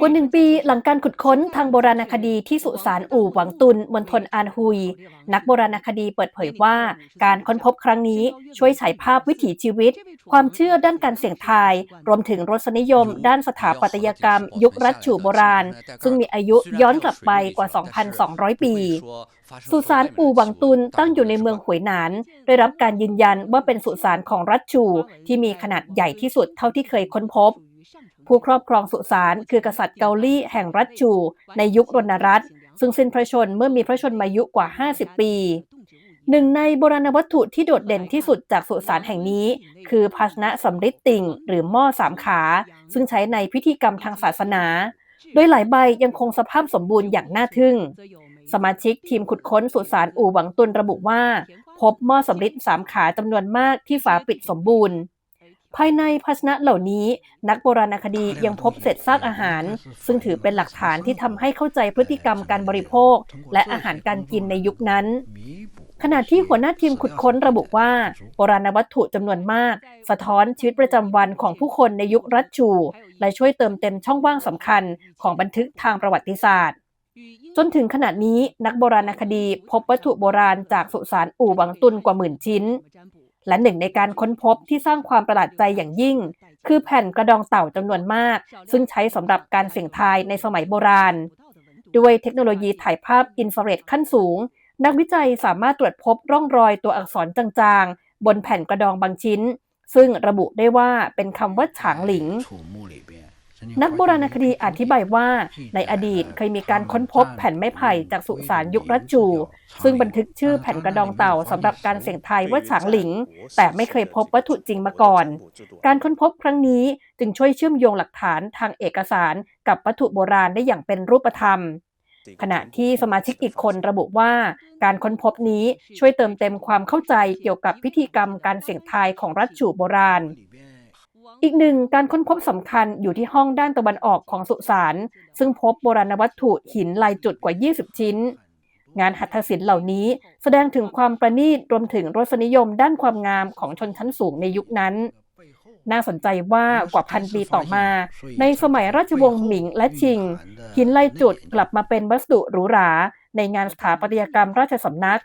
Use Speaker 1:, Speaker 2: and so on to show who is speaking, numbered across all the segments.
Speaker 1: กว่าหนึ่งปีหลังการขุดค้นทางโบราณคดีที่สุสานอู่หวังตุนมณฑลอานฮุย นักโบราณคดีเปิดเผยว่า การค้นพบครั้งนี้ช่วยฉายภาพวิถีชีวิต ความเชื่อด้านการเสี่ยงทาย รวมถึงรสนิยม ด้านสถาปัตยกรรม ยุครัชฉูโบราณ ซึ่งมีอายุย้อนกลับไปกว่า 2,200 ปี สุสานอู่หวังตุนตั้งอยู่ในเมืองหวยหนาน ได้รับการยืนยันว่าเป็นสุสานของรัชชูที่มีขนาดใหญ่ที่สุดเท่าที่เคยค้นพบ ผู้ครอบครองสุสานคือกษัตริย์เกาหลีแห่งรัชชู ในยุครณรัตน์ซึ่งสิ้นพระชนเมื่อมีพระชนมายุกว่า 50 ปี หนึ่งในโบราณวัตถุที่โดดเด่นที่สุดจากสุสานแห่งนี้ คือภาชนะสำริดติ่ง หรือหม้อสามขา ซึ่งใช้ในพิธีกรรมทางศาสนา โดยหลายใบยังคงสภาพสมบูรณ์อย่างน่าทึ่ง สมาชิกทีมขุดค้นสุสานอู่หวังตุนระบุว่า พบหม้อสำริดสามขาจำนวนมากที่ฝาปิดสมบูรณ์ ภายในภาชนะเหล่านี้ นักโบราณคดียังพบเศษซากอาหาร ซึ่งถือเป็นหลักฐานที่ทำให้เข้าใจพฤติกรรมการบริโภค และอาหารการกินในยุคนั้นขณะที่หัวหน้าทีมขุดค้นระบุว่าโบราณวัตถุจำนวนมาก สะท้อนชีวิตประจำวันของผู้คนในยุครัชชู และช่วยเติมเต็มช่องว่างสำคัญของบันทึกทางประวัติศาสตร์ จนถึงขณะนี้นักโบราณคดีพบวัตถุโบราณจากสุสานอู่หวังตุนกว่าหมื่นชิ้น และหนึ่งในการค้นพบที่สร้างความประหลาดใจอย่างยิ่ง คือแผ่นกระดองเต่าจำนวนมาก ซึ่งใช้สำหรับการเสี่ยงทายในสมัยโบราณ ด้วยเทคโนโลยีถ่ายภาพอินฟราเรดขั้นสูง นักวิจัยสามารถตรวจพบร่องรอยตัวอักษรจางๆ บนแผ่นกระดองบางชิ้น ซึ่งระบุได้ว่าเป็นคำว่าฉางหลิง นักโบราณคดีอธิบายว่าในอดีตเคยมีการค้นพบแผ่นไม้ไผ่จากสุสานยุครัชจู ซึ่งบันทึกชื่อแผ่นกระดองเต่าสำหรับการเสี่ยงทายว่าฉางหลิง แต่ไม่เคยพบวัตถุจริงมาก่อน การค้นพบครั้งนี้จึงช่วยเชื่อมโยงหลักฐานทางเอกสารกับวัตถุโบราณได้อย่างเป็นรูปธรรมขณะที่สมาชิกอีกคนระบุว่าการค้นพบนี้ช่วยเติมเต็มความเข้าใจเกี่ยวกับพิธีกรรมการเสี่ยงทายของรัชฉูโบราณ อีกหนึ่งการค้นพบสำคัญอยู่ที่ห้องด้านตะวันออกของสุสานซึ่งพบโบราณวัตถุหินลายจุดกว่า 20 ชิ้น งานหัตถศิลป์เหล่านี้แสดงถึงความประณีตรวมถึงรสนิยมด้านความงามของชนชั้นสูงในยุคนั้น น่าสนใจว่ากว่าพันปีต่อมา ในสมัยราชวงศ์หมิงและชิง หินลายจุดกลับมาเป็นวัสดุหรูหราในงานสถาปัตยกรรมราชสำนัก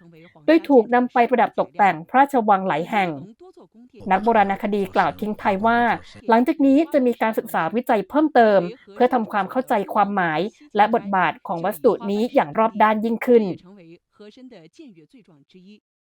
Speaker 1: โดยถูกนำไปประดับตกแต่งพระราชวังหลายแห่ง นักโบราณคดีกล่าวทิ้งท้ายว่า หลังจากนี้จะมีการศึกษาวิจัยเพิ่มเติม เพื่อทำความเข้าใจความหมาย และบทบาทของวัสดุนี้อย่างรอบด้านยิ่งขึ้น